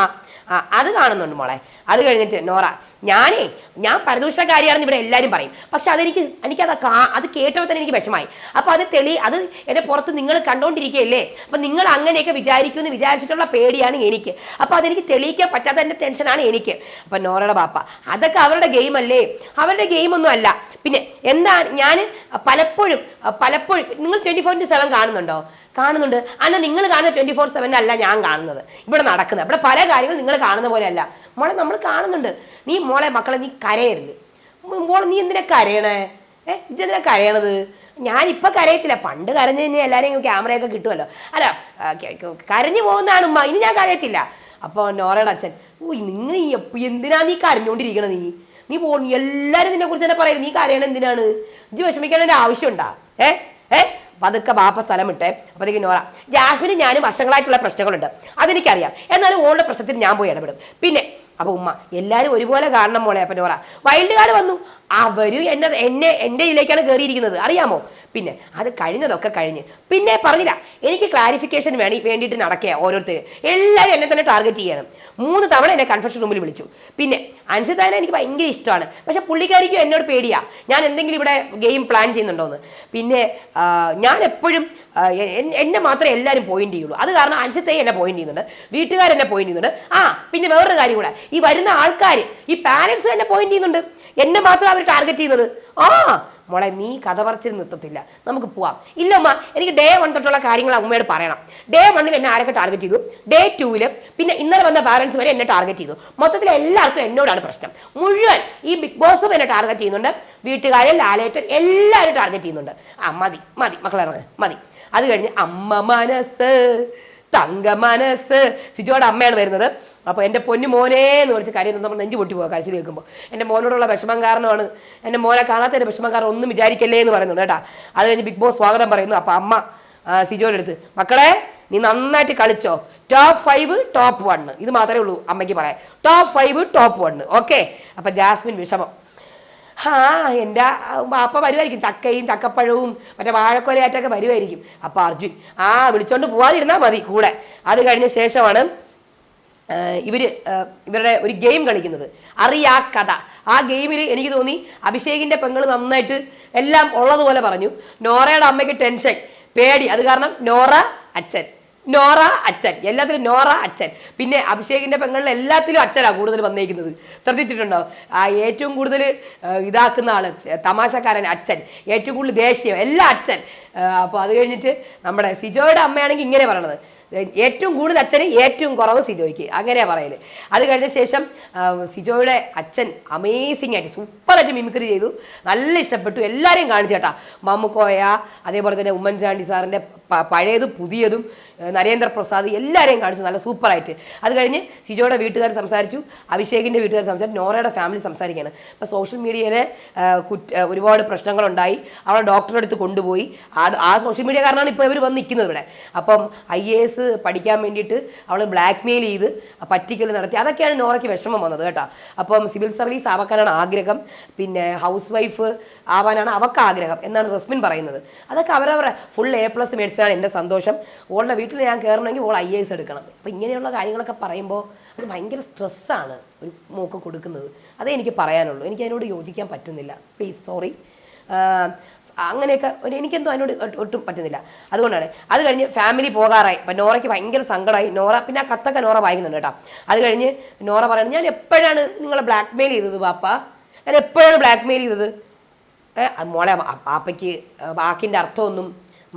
അത് കാണുന്നുണ്ട് മോളെ. അത് കഴിഞ്ഞിട്ട് നോറ ഞാനേ ഞാൻ പരദൂഷണക്കാരിയാണെന്ന് ഇവിടെ എല്ലാവരും പറയും. പക്ഷെ അതെനിക്ക് എനിക്കത് അത് കേട്ടപ്പോൾ തന്നെ എനിക്ക് വിഷമായി അപ്പോൾ അത് തെളി അത് എന്റെ പുറത്ത് നിങ്ങൾ കണ്ടുകൊണ്ടിരിക്കുകയല്ലേ അപ്പം നിങ്ങൾ അങ്ങനെയൊക്കെ വിചാരിക്കുമെന്ന് വിചാരിച്ചിട്ടുള്ള പേടിയാണ് എനിക്ക്. അപ്പോൾ അതെനിക്ക് തെളിയിക്കാൻ പറ്റാത്ത എന്റെ ടെൻഷനാണ് എനിക്ക്. അപ്പം നോറയുടെ പാപ്പ അതൊക്കെ അവരുടെ ഗെയിം അല്ലേ? അവരുടെ ഗെയിമൊന്നും അല്ല. പിന്നെ എന്താണ് ഞാൻ പലപ്പോഴും പലപ്പോഴും നിങ്ങൾ ട്വന്റി ഫോർ ഇന്റു സെവൻ കാണുന്നുണ്ടോ? കാണുന്നുണ്ട്. അല്ല നിങ്ങൾ കാണുന്ന ട്വന്റി ഫോർ സെവൻ അല്ല ഞാൻ കാണുന്നത്. ഇവിടെ നടക്കുന്നത്. ഇവിടെ പല കാര്യങ്ങളും നിങ്ങൾ കാണുന്ന പോലെ അല്ല മോളെ നമ്മൾ കാണുന്നുണ്ട്. നീ മോളെ മക്കളെ നീ കരയരുത്. മോളെ നീ എന്തിനാ കരയണേ? ഏ ഇജെന്തിനാ കരയണത്? ഞാനിപ്പോൾ കരയത്തില്ല. പണ്ട് കരഞ്ഞു കഴിഞ്ഞാൽ എല്ലാവരെയും ക്യാമറയൊക്കെ കിട്ടുമല്ലോ അല്ല കരഞ്ഞു പോകുന്നതാണ് ഉമ്മ. ഇനി ഞാൻ കരയത്തില്ല. അപ്പോൾ നോറയുടെ അച്ഛൻ ഓ നിങ്ങൾ എന്തിനാ നീ കരഞ്ഞുകൊണ്ടിരിക്കണത് നീ? നീ പോ എല്ലാവരും നിന്നെ കുറിച്ച് തന്നെ പറയും. നീ കരയണ എന്തിനാണ്? ഇജ്ജ് വിഷമിക്കേണ്ടതിന്റെ ആവശ്യമുണ്ടാ? ഏ ഏ പതുക്കെ ബാപ്പ സ്ഥലം വിട്ടെ. അപ്പോഴത്തേക്ക് നോറ ജാസ്മിനും ഞാനും വർഷങ്ങളായിട്ടുള്ള പ്രശ്നങ്ങളുണ്ട്. അതെനിക്കറിയാം. എന്നാലും ഓളുടെ പ്രശ്നത്തിൽ ഞാൻ പോയി ഇടപെടും. പിന്നെ അപ്പൊ ഉമ്മ എല്ലാവരും ഒരുപോലെ കാണണം മോളെ. അപ്പൊ നോറ വൈൽഡ് കാർഡ് വന്നു. അവരും എന്നെ എന്നെ എന്റെ ഇതിലേക്കാണ് കയറിയിരിക്കുന്നത് അറിയാമോ? പിന്നെ അത് കഴിഞ്ഞതൊക്കെ കഴിഞ്ഞ്. പിന്നെ പറഞ്ഞില്ല എനിക്ക് ക്ലാരിഫിക്കേഷൻ വേണി വേണ്ടിയിട്ട് നടക്കുക ഓരോരുത്തർ എല്ലാവരും എന്നെ തന്നെ ടാർഗറ്റ് ചെയ്യണം. മൂന്ന് തവണ എന്നെ കൺഫെഷൻ റൂമിൽ വിളിച്ചു. പിന്നെ അൻസിതാനെ എനിക്ക് ഭയങ്കര ഇഷ്ടമാണ്. പക്ഷെ പുള്ളിക്കാരിക്കും എന്നോട് പേടിയാ. ഞാൻ എന്തെങ്കിലും ഇവിടെ ഗെയിം പ്ലാൻ ചെയ്യുന്നുണ്ടോന്ന്. പിന്നെ ഞാൻ എപ്പോഴും എന്നെ മാത്രമേ എല്ലാവരും പോയിന്റ് ചെയ്യുള്ളൂ. അത് കാരണം അൻസിത്തയെ എന്നെ പോയിന്റ് ചെയ്യുന്നുണ്ട്. വീട്ടുകാരെന്നെ പോയിന്റ് ചെയ്യുന്നുണ്ട്. ആ പിന്നെ വേറൊരു കാര്യം കൂടെ. ഈ വരുന്ന ആൾക്കാർ ഈ പാരൻസ് തന്നെ പോയിന്റ് ചെയ്യുന്നുണ്ട്. എന്നെ മാത്രം അവർ ടാർഗറ്റ് ചെയ്യുന്നത്. ആ മോളെ നീ കഥ പറച്ചിൽ നിർത്തത്തില്ല. നമുക്ക് പോവാം. ഇല്ല ഉമ്മ എനിക്ക് ഡേ വൺ തൊട്ടുള്ള കാര്യങ്ങൾ അമ്മയോട് പറയണം. ഡേ വണ്ണിൽ എന്നെ ആരൊക്കെ ടാർഗറ്റ് ചെയ്തു? ഡേ ടൂവിൽ പിന്നെ ഇന്നലെ വന്ന പാരൻസ് വരെ എന്നെ ടാർഗറ്റ് ചെയ്തു. മൊത്തത്തിൽ എല്ലാവർക്കും എന്നോടാണ് പ്രശ്നം. മുഴുവൻ ഈ ബിഗ് ബോസും എന്നെ ടാർഗറ്റ് ചെയ്യുന്നുണ്ട്. വീട്ടുകാരൻ ലാലേറ്റൻ എല്ലാവരും ടാർഗറ്റ് ചെയ്യുന്നുണ്ട്. ആ മതി മതി മക്കളെ മതി. അത് കഴിഞ്ഞ് അമ്മ മനസ്സ്. തങ്ക മനസ്സ് സിജോയുടെ അമ്മയാണ് വരുന്നത്. അപ്പോൾ എന്റെ പൊന്നു മോനെ എന്ന് വിളിച്ച് കാര്യം നമ്മൾ നെഞ്ചു പൊട്ടി പോകാം കരച്ചിൽ കേൾക്കുമ്പോൾ. എന്റെ മോനോടുള്ള വിഷമം കാരണമാണ്. എന്റെ മോനെ കാണാത്തതിന്റെ വിഷമം കാരണം ഒന്നും വിചാരിക്കല്ലേ എന്ന് പറയുന്നുണ്ട് കേട്ടാ. അത് കഴിഞ്ഞ് ബിഗ് ബോസ് സ്വാഗതം പറയുന്നു. അപ്പോൾ അമ്മ സിജോയുടെ അടുത്ത് മക്കളെ നീ നന്നായിട്ട് കളിച്ചോ. ടോപ്പ് ഫൈവ് ടോപ്പ് വണ്ണ് ഇത് മാത്രമേ ഉള്ളൂ അമ്മയ്ക്ക് പറയാം top five top one okay അപ്പം ജാസ്മിൻ വിഷമം. ആ എന്റെ ബാപ്പ വരുമായിരിക്കും ചക്കയും ചക്കപ്പഴവും മറ്റേ വാഴക്കൊലയായിട്ടൊക്കെ വരുമായിരിക്കും അപ്പോൾ അർജുൻ ആ വിളിച്ചോണ്ട് പോവാതിരുന്നാൽ മതി കൂടെ. അത് കഴിഞ്ഞ ശേഷമാണ് ഇവർ ഇവർ ഇവരുടെ ഒരു ഗെയിം കളിക്കുന്നത്. അറിയാ കഥ. ആ ഗെയിമിൽ എനിക്ക് തോന്നി അഭിഷേകിന്റെ പെങ്ങൾ നന്നായിട്ട് എല്ലാം ഉള്ളതുപോലെ പറഞ്ഞു. നോറയുടെ അമ്മയ്ക്ക് ടെൻഷൻ പേടി. അത് കാരണം നോറ അച്ഛൻ. നോറ അച്ഛൻ. എല്ലാത്തിലും നോറ അച്ഛൻ. പിന്നെ അഭിഷേകിന്റെ പെങ്ങളിൽ എല്ലാത്തിലും അച്ഛനാണ് കൂടുതൽ വന്നേക്കുന്നത്. ശ്രദ്ധിച്ചിട്ടുണ്ടോ? ഏറ്റവും കൂടുതൽ ഇതാക്കുന്ന ആൾ തമാശക്കാരൻ അച്ഛൻ. ഏറ്റവും കൂടുതൽ ദേഷ്യം എല്ലാ അച്ഛൻ. അപ്പോൾ അത് കഴിഞ്ഞിട്ട് നമ്മുടെ സിജോയുടെ അമ്മയാണെങ്കിൽ ഇങ്ങനെ പറയണത്. ഏറ്റവും കൂടുതൽ അച്ഛന് ഏറ്റവും കുറവ് സിജോയ്ക്ക്. അങ്ങനെയാണ് പറയൽ. അത് കഴിഞ്ഞ ശേഷം സിജോയുടെ അച്ഛൻ അമേസിംഗ് ആയിട്ട് സൂപ്പറായിട്ട് മിമിക്രി ചെയ്തു. നല്ല ഇഷ്ടപ്പെട്ടു. എല്ലാവരെയും കാണിച്ചു കേട്ടാ. മമ്മുക്കോയ അതേപോലെ തന്നെ ഉമ്മൻചാണ്ടി സാറിന്റെ പഴയതും പുതിയതും നരേന്ദ്ര നരേന്ദ്രപ്രസാദ് എല്ലാവരെയും കാണിച്ചു. നല്ല സൂപ്പറായിട്ട് അത് കഴിഞ്ഞ് സിജോയുടെ വീട്ടുകാർ സംസാരിച്ചു. അഭിഷേകിന്റെ വീട്ടുകാർ സംസാരിച്ചു. നോറയുടെ ഫാമിലി സംസാരിക്കുകയാണ്. അപ്പോൾ സോഷ്യൽ മീഡിയയിലെ കുറ്റ ഒരുപാട് പ്രശ്നങ്ങളുണ്ടായി. അവിടെ ഡോക്ടറെ അടുത്ത് കൊണ്ടുപോയി. ആ സോഷ്യൽ മീഡിയ കാരണമാണ് ഇപ്പോൾ ഇവർ വന്ന് നിൽക്കുന്നത് ഇവിടെ. അപ്പം ഐ എ എസ് പഠിക്കാൻ വേണ്ടിയിട്ട് അവൾ ബ്ലാക്ക് മെയിൽ ചെയ്ത് പറ്റിക്കൽ നടത്തി. അതൊക്കെയാണ് നോറയ്ക്ക് വിഷമം വന്നത് കേട്ടോ. അപ്പം സിവിൽ സർവീസ് ആവാക്കാനാണ് ആഗ്രഹം. പിന്നെ ഹൗസ് വൈഫ് ആവാനാണ് അവൾക്ക് ആഗ്രഹം എന്നാണ് റസ്മിൻ പറയുന്നത്. അതൊക്കെ അവരവരുടെ ഫുൾ എ പ്ലസ് മേടിച്ചതാണ് എന്റെ സന്തോഷം. ഓളുടെ വീട്ടിൽ ഞാൻ കയറണമെങ്കിൽ ഓൾ ഐ എസ് എടുക്കണം. അപ്പം ഇങ്ങനെയുള്ള കാര്യങ്ങളൊക്കെ പറയുമ്പോൾ അത് ഭയങ്കര സ്ട്രെസ്സാണ് ഒരു മോക്ക് കൊടുക്കുന്നത്. അതേ എനിക്ക് പറയാനുള്ളൂ. എനിക്ക് അതിനോട് യോജിക്കാൻ പറ്റുന്നില്ല. പ്ലീസ് സോറി അങ്ങനെയൊക്കെ ഒരു എനിക്കെന്തോ അതിനോട് ഒട്ടും പറ്റുന്നില്ല. അതുകൊണ്ടാണ്. അത് കഴിഞ്ഞ് ഫാമിലി പോകാറായി. അപ്പം നോറയ്ക്ക് ഭയങ്കര സങ്കടമായി നോറ പിന്നെ ആ കത്തൊക്കെ നോറ വായിക്കുന്നുണ്ട് കേട്ടോ. അത് കഴിഞ്ഞ് നോറ പറയുന്നത് ഞാൻ എപ്പോഴാണ് നിങ്ങളെ ബ്ലാക്ക് മെയിൽ ചെയ്തത് പാപ്പ ഞാൻ എപ്പോഴാണ് ബ്ലാക്ക് മെയിൽ ചെയ്തത് മോളെ പാപ്പയ്ക്ക് വാക്കിന്റെ അർത്ഥമൊന്നും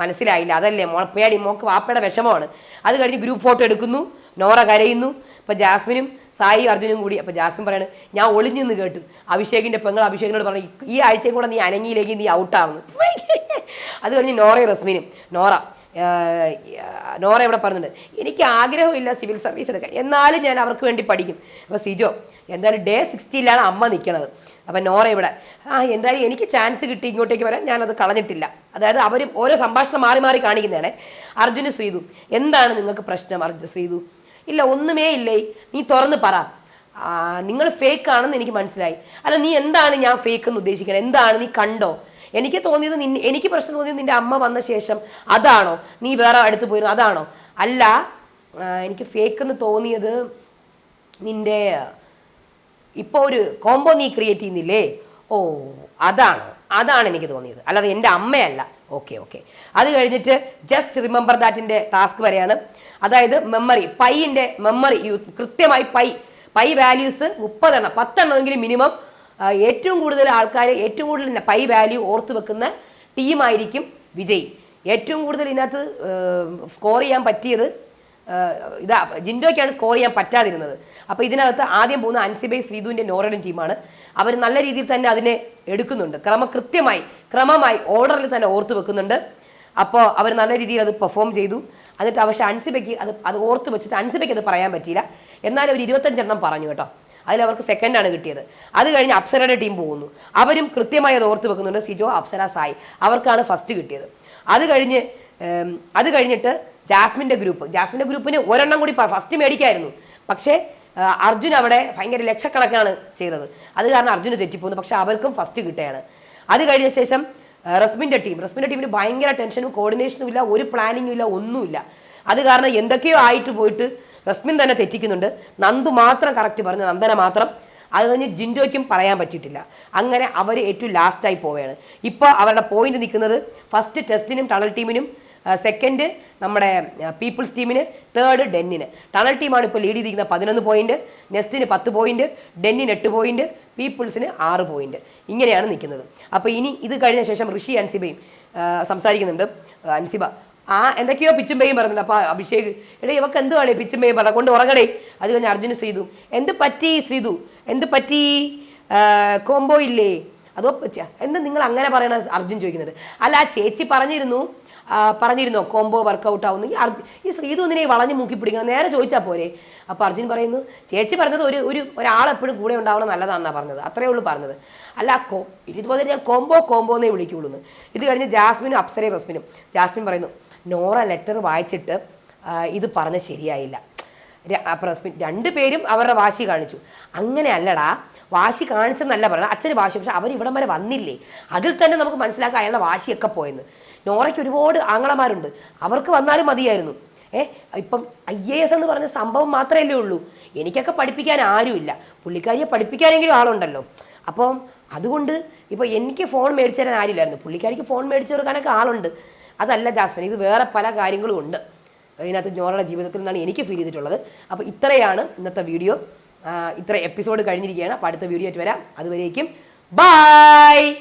മനസ്സിലായില്ല. അതല്ലേ മോളെ പേടി മോക്ക് വാപ്പയുടെ വിഷമമാണ്. അത് കഴിഞ്ഞ് ഗ്രൂപ്പ് ഫോട്ടോ എടുക്കുന്നു. നോറ കരയുന്നു. ഇപ്പം ജാസ്മിനും സായി അർജുനും കൂടി അപ്പോൾ ജാസ്മിൻ പറയാണ് ഞാൻ ഒളിഞ്ഞു നിന്ന് കേട്ടു. അഭിഷേകിന്റെ പെങ്ങൾ അഭിഷേകിനോട് പറഞ്ഞു "ഈ- ആഴ്ചയും കൂടെ നീ അനങ്ങിയിലേക്ക് നീ ഔട്ടാവുന്നു. *laughs* അത് കഴിഞ്ഞ് നോറയും റസ്മിനും നോറ നോറ ഇവിടെ പറഞ്ഞിട്ടുണ്ട് എനിക്ക് ആഗ്രഹമില്ല സിവിൽ സർവീസ് എടുക്കാൻ. എന്നാലും ഞാൻ അവർക്ക് വേണ്ടി പഠിക്കും. അപ്പോൾ സിജോ എന്തായാലും ഡേ സിക്സ്റ്റീനിലാണ് അമ്മ നിൽക്കണത് അപ്പം നോറ ഇവിടെ ആ എന്തായാലും എനിക്ക് ചാൻസ് കിട്ടി ഇങ്ങോട്ടേക്ക് വരാൻ. ഞാനത് കളഞ്ഞിട്ടില്ല. അതായത് അവർ ഓരോ സംഭാഷണം മാറി മാറി കാണിക്കുന്നതാണ് അർജുന് ശ്രീതു. എന്താണ് നിങ്ങൾക്ക് പ്രശ്നം അർജുൻ ശ്രീതു? ഇല്ല ഒന്നുമേ ഇല്ലേ. നീ തുറന്ന് പറ. നിങ്ങൾ ഫേക്ക് ആണെന്ന് എനിക്ക് മനസ്സിലായി. അല്ല നീ എന്താണ് ഞാൻ ഫേക്ക് എന്ന് ഉദ്ദേശിക്കുന്നത്? എന്താണ് നീ കണ്ടോ? എനിക്ക് തോന്നിയത് നിന്നെ എനിക്ക് പ്രശ്നം തോന്നിയത് നിന്റെ അമ്മ വന്ന ശേഷം അതാണോ? നീ വേറെ അടുത്ത് പോയിരുന്നു അതാണോ? അല്ല എനിക്ക് ഫേക്ക് എന്ന് തോന്നിയത് നിന്റെ ഇപ്പോൾ ഒരു കോംബോ നീ ക്രിയേറ്റ് ചെയ്യുന്നില്ലേ? ഓ അതാണോ. അതാണ് എനിക്ക് തോന്നിയത്. അല്ലാതെ എന്റെ അമ്മയല്ല. ഓക്കെ ഓക്കെ അത് കഴിഞ്ഞിട്ട് ജസ്റ്റ് റിമെമ്പർ ദാറ്റിന്റെ ടാസ്ക് വരെയാണ്. അതായത് മെമ്മറി പൈന്റെ മെമ്മറി കൃത്യമായി പൈ പൈ വാല്യൂസ് മുപ്പതെണ്ണം പത്തെണ്ണമെങ്കിലും മിനിമം ഏറ്റവും കൂടുതൽ ആൾക്കാർ ഏറ്റവും കൂടുതൽ പൈ വാല്യൂ ഓർത്ത് വെക്കുന്ന ടീമായിരിക്കും വിജയ്. ഏറ്റവും കൂടുതൽ ഇതിനകത്ത് സ്കോർ ചെയ്യാൻ പറ്റിയത് ഇതാ ജിൻഡോയ്ക്കാണ് സ്കോർ ചെയ്യാൻ പറ്റാതിരുന്നത്. അപ്പോൾ ഇതിനകത്ത് ആദ്യം പോകുന്ന അൻസിബൈ ശ്രീധുവിന്റെ നോറഡൻ ടീമാണ് അവർ നല്ല രീതിയിൽ തന്നെ അതിനെ എടുക്കുന്നുണ്ട്. ക്രമകൃത്യമായി ക്രമമായി ഓർഡറിൽ തന്നെ ഓർത്ത് വെക്കുന്നുണ്ട്. അപ്പോൾ അവർ നല്ല രീതിയിൽ അത് പെർഫോം ചെയ്തു. എന്നിട്ട് പക്ഷേ അൻസിബയ്ക്ക് അത് അത് ഓർത്ത് വെച്ചിട്ട് അൻസിബയ്ക്ക് അത് പറയാൻ പറ്റിയില്ല. എന്നാലും അവർ ഇരുപത്തഞ്ചെണ്ണം പറഞ്ഞു കേട്ടോ. അതിൽ അവർക്ക് സെക്കൻഡാണ് കിട്ടിയത്. അത് കഴിഞ്ഞ് അപ്സരയുടെ ടീം പോകുന്നു. അവരും കൃത്യമായി അത് ഓർത്ത് വെക്കുന്നുണ്ട്. സിജോ അപ്സര സായി അവർക്കാണ് ഫസ്റ്റ് കിട്ടിയത്. അത് കഴിഞ്ഞ് അത് കഴിഞ്ഞിട്ട് ജാസ്മിന്റെ ഗ്രൂപ്പ് ജാസ്മിന്റെ ഗ്രൂപ്പിന് ഒരെണ്ണം കൂടി ഫസ്റ്റ് മേടിക്കായിരുന്നു. പക്ഷേ അർജുൻ അവിടെ ഭയങ്കര ലക്ഷക്കണക്കാണ് ചെയ്തത്. അത് കാരണം അർജുന് തെറ്റിപ്പോകുന്നു പക്ഷെ അവർക്കും ഫസ്റ്റ് കിട്ടുകയാണ് അത് കഴിഞ്ഞ ശേഷം റസ്മിന്റെ ടീം റസ്മിന്റെ ടീമിന് ഭയങ്കര ടെൻഷനും കോർഡിനേഷനും ഇല്ല ഒരു പ്ലാനിങ്ങും ഇല്ല ഒന്നുമില്ല. അത് കാരണം എന്തൊക്കെയോ ആയിട്ട് പോയിട്ട് റസ്മിൻ തന്നെ തെറ്റിക്കുന്നുണ്ട്. നന്ദു മാത്രം കറക്റ്റ് പറഞ്ഞു നന്ദന മാത്രം. അത് കഴിഞ്ഞ് ജിൻഡോയ്ക്കും പറയാൻ പറ്റിയിട്ടില്ല. അങ്ങനെ അവർ ഏറ്റവും ലാസ്റ്റായി പോവുകയാണ്. ഇപ്പോൾ അവരുടെ പോയിന്റ് നിൽക്കുന്നത് ഫസ്റ്റ് ടെസ്റ്റിനും ടണൽ ടീമിനും സെക്കൻഡ് നമ്മുടെ പീപ്പിൾസ് ടീമിന് തേർഡ് ഡെന്നിന് ടണൽ ടീമാണ് ഇപ്പോൾ ലീഡ് ചെയ്തിരിക്കുന്നത് പതിനൊന്ന് പോയിന്റ് നെസ്റ്റിന് പത്ത് പോയിന്റ് ഡെന്നിന് എട്ട് പോയിന്റ് പീപ്പിൾസിന് ആറ് പോയിന്റ് ഇങ്ങനെയാണ് നിൽക്കുന്നത്. അപ്പോൾ ഇനി ഇത് കഴിഞ്ഞ ശേഷം ഋഷി അൻസിബയും സംസാരിക്കുന്നുണ്ട്. അൻസിബ ആ എന്തൊക്കെയോ പിച്ചുമ്പയും പേയും പറഞ്ഞിട്ടുണ്ട്. അപ്പോൾ അഭിഷേക് എടേ ഇവക്ക് എന്തുവാണ് വേണേ പിച്ചുമ്പയും പറഞ്ഞ കൊണ്ട് ഉറങ്ങടേ. അത് കഴിഞ്ഞ് അർജുന് ശ്രീതു എന്ത് പറ്റി ശ്രീതു? എന്ത് പറ്റി? കോംബോ ഇല്ലേ? അതോ എന്ത് എന്താ നിങ്ങൾ അങ്ങനെ പറയണ അർജുൻ ചോദിക്കുന്നുണ്ട്. അല്ല ആ ചേച്ചി പറഞ്ഞിരുന്നു പറഞ്ഞിരുന്നോ കോംബോ വർക്കൗട്ട് ആവുന്നു. ഈ അർജുൻ ഈ ഈ വളഞ്ഞു മൂക്കി പിടിക്കണം നേരെ ചോദിച്ചാൽ പോരെ. അപ്പോൾ അർജുൻ പറയുന്നു ചേച്ചി പറഞ്ഞത് ഒരു ഒരു ഒരാളെപ്പോഴും കൂടെ ഉണ്ടാവണം നല്ലതാണെന്നാണ് പറഞ്ഞത്. അത്രയേ ഉള്ളൂ പറഞ്ഞത്. അല്ല കോ ഇതുപോലെ ഞാൻ കോംബോ കോംബോ എന്നേ വിളിക്കുള്ളൂ എന്ന്. ഇത് കഴിഞ്ഞ് ജാസ്മിനും അപ്സരയും റസ്മിനും. ജാസ്മിൻ പറയുന്നു നോറ ലെറ്റർ വായിച്ചിട്ട് ഇത് പറഞ്ഞ ശരിയായില്ല. ര- രണ്ടു പേരും അവരുടെ വാശി കാണിച്ചു. അങ്ങനെ അല്ലടാ വാശി കാണിച്ചെന്നല്ല പറയണം അച്ഛന് വാശി പക്ഷെ അവർ ഇവിടം വരെ വന്നില്ലേ? അതിൽ തന്നെ നമുക്ക് മനസ്സിലാക്കാം അയാളുടെ വാശിയൊക്കെ പോയെന്ന്. നോറയ്ക്ക് ഒരുപാട് ആങ്ങളമാരുണ്ട്. അവർക്ക് വന്നാലും മതിയായിരുന്നു. ഏ ഇപ്പം ഐ എ എസ് എന്ന് പറഞ്ഞ സംഭവം മാത്രമല്ലേ ഉള്ളൂ. എനിക്കൊക്കെ പഠിപ്പിക്കാൻ ആരുമില്ല. പുള്ളിക്കാരിയെ പഠിപ്പിക്കാനെങ്കിലും ആളുണ്ടല്ലോ. അപ്പം അതുകൊണ്ട് ഇപ്പോൾ എനിക്ക് ഫോൺ മേടിച്ചു തരാൻ ആരില്ലായിരുന്നു. പുള്ളിക്കാരിക്ക് ഫോൺ മേടിച്ചു കൊടുക്കാനൊക്കെ ആളുണ്ട്. അതല്ല ജാസ്മിൻ ഇത് വേറെ പല കാര്യങ്ങളും ഉണ്ട്. ഇതിനകത്ത് ഞോറയുടെ ജീവിതത്തിൽ നിന്നാണ് എനിക്ക് ഫീൽ ചെയ്തിട്ടുള്ളത്. അപ്പോൾ ഇത്രയാണ് ഇന്നത്തെ വീഡിയോ. ഇത്ര എപ്പിസോഡ് കഴിഞ്ഞിരിക്കുകയാണ്. അപ്പോൾ അടുത്ത വീഡിയോ ആയിട്ട് വരാം. അതുവരേക്കും ബൈ